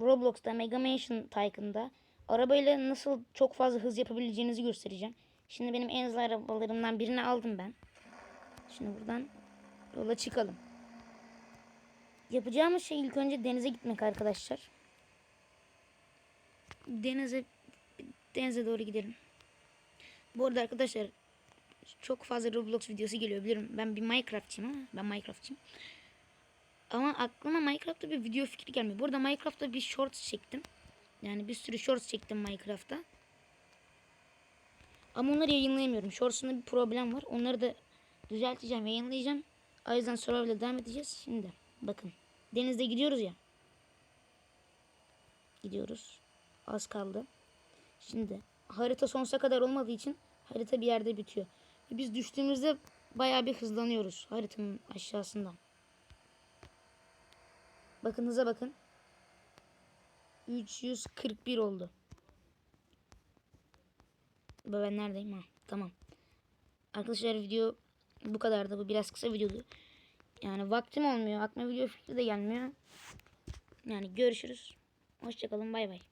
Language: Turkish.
Roblox'ta Mega Mansion Tycoon'da arabayla nasıl çok fazla hız yapabileceğinizi göstereceğim. Şimdi benim en hızlı arabalarımdan birini aldım ben. Şimdi buradan yola çıkalım. Yapacağımız şey ilk önce denize gitmek arkadaşlar. Denize denize doğru gidelim. Bu arada arkadaşlar çok fazla Roblox videosu geliyor biliyorum. Ben bir Minecraftçıyım ama ben Minecraftçıyım. Ama aklıma Minecraft'ta bir video fikri gelmiyor. Burada Minecraft'ta bir shorts çektim. Yani bir sürü shorts çektim Minecraft'ta. Ama onları yayınlayamıyorum. Shorts'unda bir problem var. Onları da düzelteceğim, yayınlayacağım. O yüzden survival'e devam edeceğiz. Şimdi bakın. Denizde gidiyoruz ya. Gidiyoruz. Az kaldı. Şimdi harita sonsuza kadar olmadığı için harita bir yerde bitiyor. Biz düştüğümüzde bayağı bir hızlanıyoruz haritanın aşağısından. Bakın hıza bakın. 341 oldu. Ben neredeyim ha? Tamam. Arkadaşlar video bu kadardı. Bu biraz kısa videodu. Yani vaktim olmuyor. Aklıma video fikri de gelmiyor. Yani görüşürüz. Hoşçakalın. Bay bay.